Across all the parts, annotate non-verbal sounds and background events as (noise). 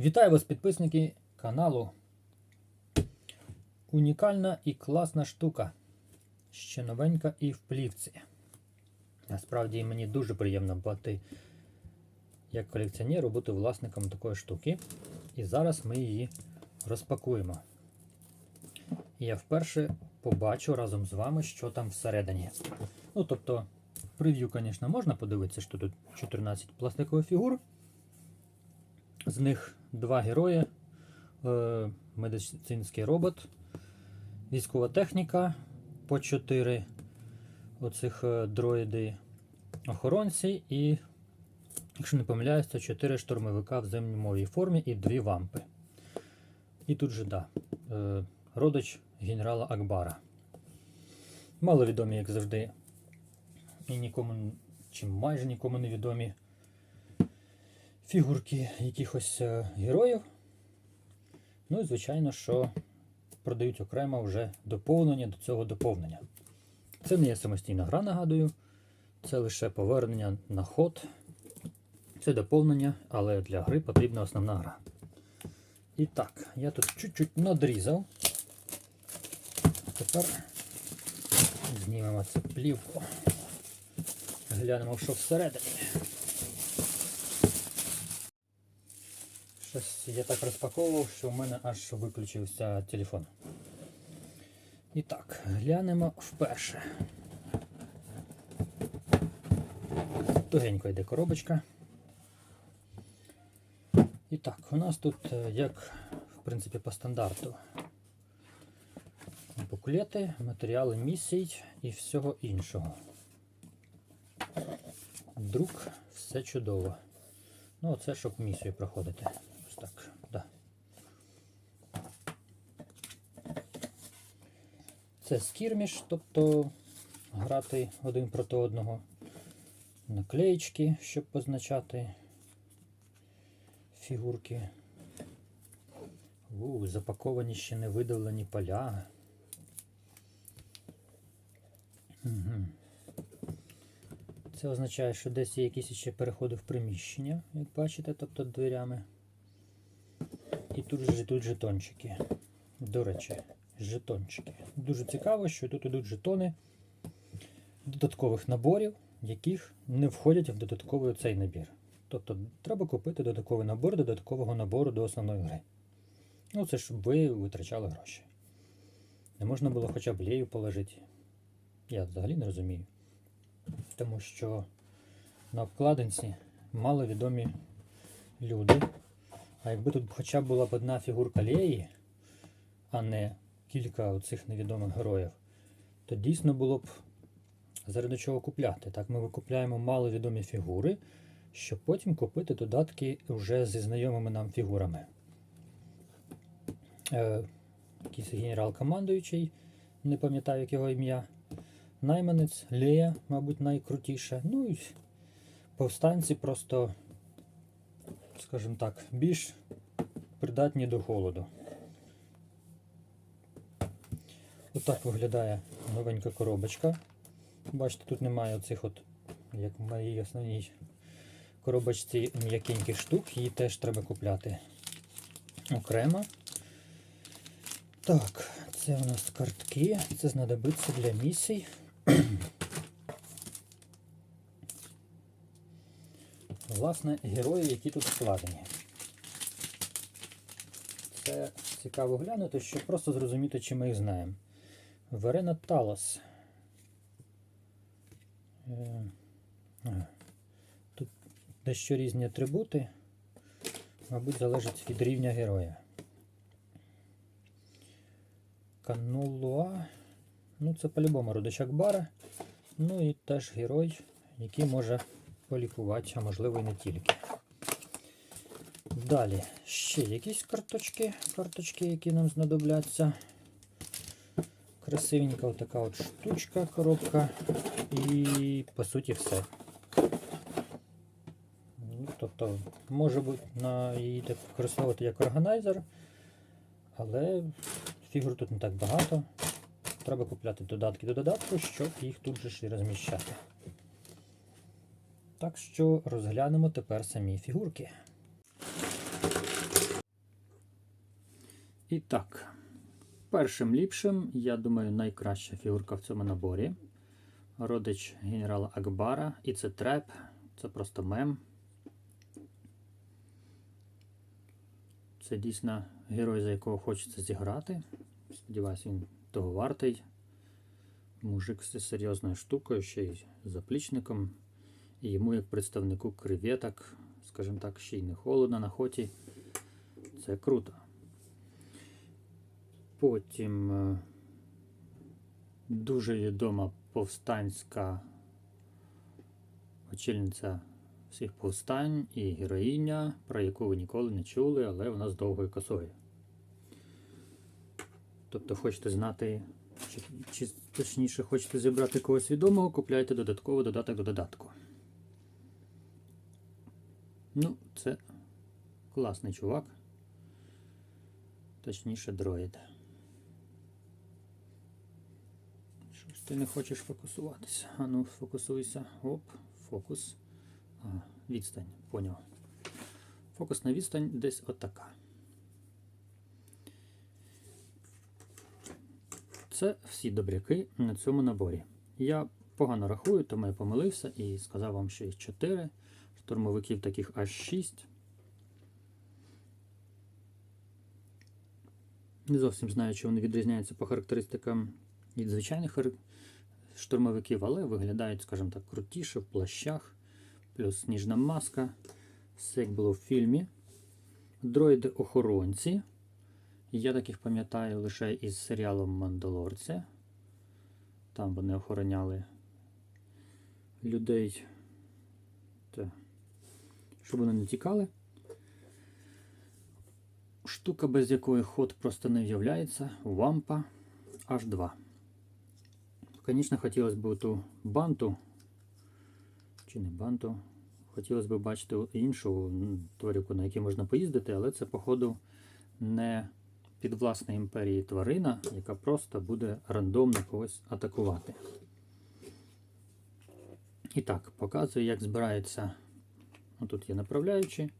Вітаю вас, підписники каналу. Унікальна і класна штука. Ще новенька і в плівці. Насправді мені дуже приємно бути як колекціонеру, бути власником такої штуки. І зараз ми її розпакуємо. Я вперше побачу разом з вами, що там всередині. Ну, тобто, прев'ю, звісно, можна подивитися, що тут 14 пластикових фігур. З них два герої, е, медицинський робот, військова техніка по 4 оцих е, дроїди охоронці і, якщо не помиляюсь, це 4 штурмовика в зимньомовій формі і 2 вампи. І тут же, да, е, родич генерала Акбара. Маловідомі, як завжди, і нікому, чи майже нікому не відомі фігурки якихось е, героїв. Ну і, звичайно, що продають окремо вже доповнення до цього доповнення. Це не є самостійна гра, нагадую. Це лише повернення на ход. Це доповнення, але для гри потрібна основна гра. І так, я тут чуть-чуть надрізав. Тепер знімемо цю плівку. Глянемо, що всередині. Щось я так розпаковував, що в мене аж виключився телефон. І так, глянемо вперше. Тугенько йде коробочка. І так, у нас тут, е, як в принципі по стандарту, буклети, матеріали місій і всього іншого. Друк, все чудово. Ну, оце щоб місію проходити. Ось так, да. Це скірміш, тобто грати один проти одного. Наклеєчки, щоб позначати фігурки. У, запаковані ще не видавлені поля. Угу. Це означає, що десь є якісь ще переходи в приміщення, як бачите, тобто дверями. І тут же йдуть жетончики. До речі, жетончики. Дуже цікаво, що тут йдуть жетони додаткових наборів, яких не входять в додатковий цей набір. Тобто треба купити додатковий набор додаткового набору до основної гри. Ну, це щоб ви витрачали гроші. Не можна було хоча б лею положити. Я взагалі не розумію. Тому що на обкладинці маловідомі люди. А якби тут хоча б була б одна фігурка Леї, а не кілька оцих невідомих героїв, то дійсно було б заради чого купляти. Так ми викупляємо маловідомі фігури, щоб потім купити додатки вже зі знайомими нам фігурами. Е, якийсь генерал-командуючий, не пам'ятаю як його ім'я. Найманець, Лея, мабуть, найкрутіша. Ну і повстанці просто, скажімо так, більш придатні до холоду. Отак виглядає новенька коробочка. Бачите, тут немає оцих от, як в моїй основній коробочці м'якеньких штук, її теж треба купляти окремо. Так, це у нас картки, це знадобиться для місій. (clears throat) Власне, герої, які тут складені. Це цікаво глянути, щоб просто зрозуміти, чи ми їх знаємо. Верена Талос. Е, Тут дещо різні атрибути, мабуть, залежить від рівня героя. Канулуа. Ну, це по-любому родич Акбара. Ну і теж герой, який може полікувати, а можливо і не тільки. Далі ще якісь карточки, карточки, які нам знадобляться. Красивенька отака от штучка, коробка. І по суті все. Ну, Тобто, може бути на її так використовувати як органайзер, але фігур тут не так багато. Треба купляти додатки до додатку, щоб їх тут же ж розміщати. Так що розглянемо тепер самі фігурки. І так, першим ліпшим, я думаю, найкраща фігурка в цьому наборі. Родич генерала Акбара. І це треп. Це просто мем. Це дійсно герой, за якого хочеться зіграти. Сподіваюсь, він того вартий. Мужик з серйозною штукою, ще й заплічником. І йому, як представнику креветок, скажімо так, ще й не холодно на хоті. Це круто. Потім е, дуже відома повстанська очільниця всіх повстань і героїня, про яку ви ніколи не чули, але вона з довгою косою. Тобто хочете знати, чи, чи точніше хочете зібрати когось відомого, купляйте додатково додаток до додатку. Ну, це класний чувак. Точніше, дроїд. Щось ти не хочеш фокусуватися. А ну, фокусуйся. Оп, фокус. Ага, відстань, поняв. Фокусна відстань десь отака. Це всі добряки на цьому наборі. Я погано рахую, тому я помилився і сказав вам, що їх 4. Штурмовиків таких аж 6. Не зовсім знаю, чи вони відрізняються по характеристикам від звичайних хар- штурмовиків, але виглядають, скажімо так, крутіше в плащах, плюс сніжна маска. Все як було в фільмі. Дроїди-охоронці. Я таких пам'ятаю лише із серіалом Мандалорці. Там вони охороняли людей, та, щоб вони не тікали. Штука, без якої ход просто не в'являється. Вампа H2. Звісно, хотілося б ту банту. Чи не банту. Хотілося б бачити іншу тварюку, на якій можна поїздити, але це, походу, не під власної імперії тварина, яка просто буде рандомно когось атакувати. І так, показую, як збирається. Тут є направляючі.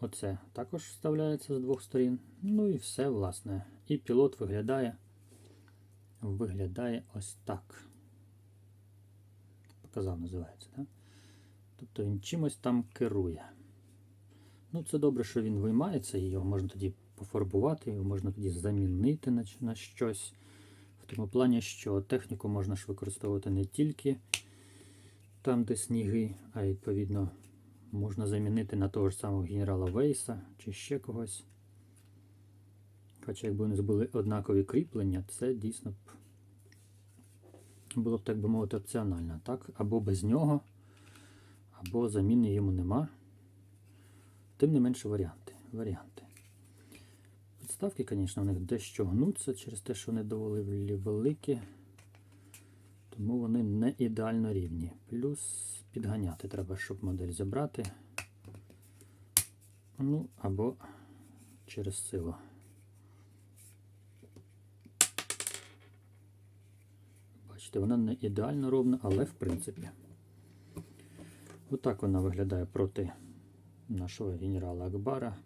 Оце також вставляється з двох сторін. Ну і все, власне. І пілот виглядає, виглядає ось так. Показав, називається, так? Тобто він чимось там керує. Ну, це добре, що він виймається, його можна тоді пофарбувати, його можна тоді замінити на, на щось. В тому плані, що техніку можна ж використовувати не тільки там, де сніги, а відповідно можна замінити на того ж самого генерала Вейса чи ще когось. Хоча, якби вони були однакові кріплення, це дійсно б було б, так би мовити, опціонально. Так? Або без нього, або заміни йому нема. Тим не менше варіанти. варіанти. Підставки, звісно, у них дещо гнуться через те, що вони доволі великі, тому вони не ідеально рівні. Плюс підганяти треба, щоб модель забрати. Ну, або через силу. Бачите, вона не ідеально ровна, але в принципі. Отак вона виглядає проти нашого генерала Акбара.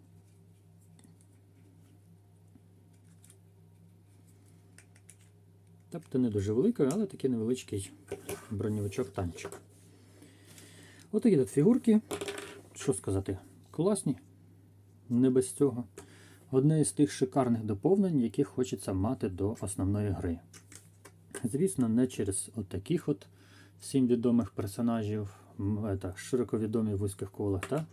Тобто не дуже велика, але такий невеличкий броньовичок танчик. Отакі тут фігурки. Що сказати? Класні. Не без цього. Одне із тих шикарних доповнень, яких хочеться мати до основної гри. Звісно, не через от таких от всім відомих персонажів, м, так, широко відомі в вузьких колах, так?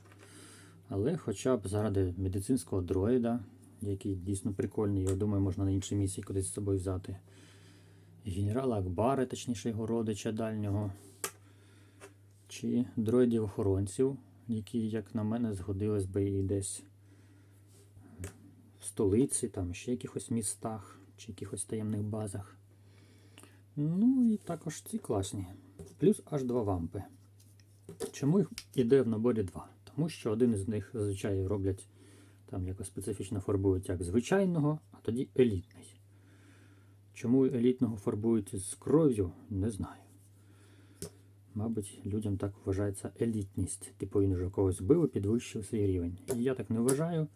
але хоча б заради медицинського дроїда, який дійсно прикольний, я думаю, можна на іншій місії кудись з собою взяти. Генерала Акбара, точніше його родича дальнього. Чи дроїдів-охоронців, які, як на мене, згодились би і десь в столиці, там ще якихось містах, чи якихось таємних базах. Ну і також ці класні. Плюс аж два вампи. Чому їх іде в наборі два? Тому що один із них зазвичай роблять там якось специфічно фарбують як звичайного, а тоді елітний. Чому елітного фарбують з кров'ю, не знаю. Мабуть, людям так вважається елітність. Типу він вже когось бив і підвищив свій рівень. Я так не вважаю.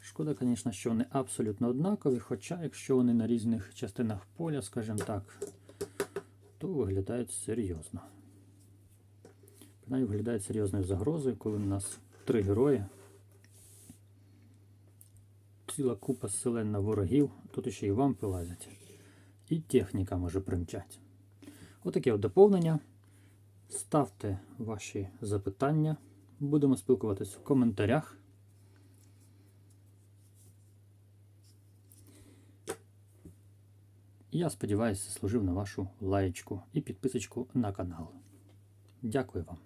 Шкода, звісно, що вони абсолютно однакові, хоча якщо вони на різних частинах поля, скажімо так, то виглядають серйозно. Принаймні виглядають серйозною загрозою, коли у нас три герої. Ціла купа селена ворогів, тут ще й вампи лазять. І техніка може примчати. Отаке от доповнення. Ставте ваші запитання. Будемо спілкуватись в коментарях. Я сподіваюся, служив на вашу лаєчку і підписочку на канал. Дякую вам.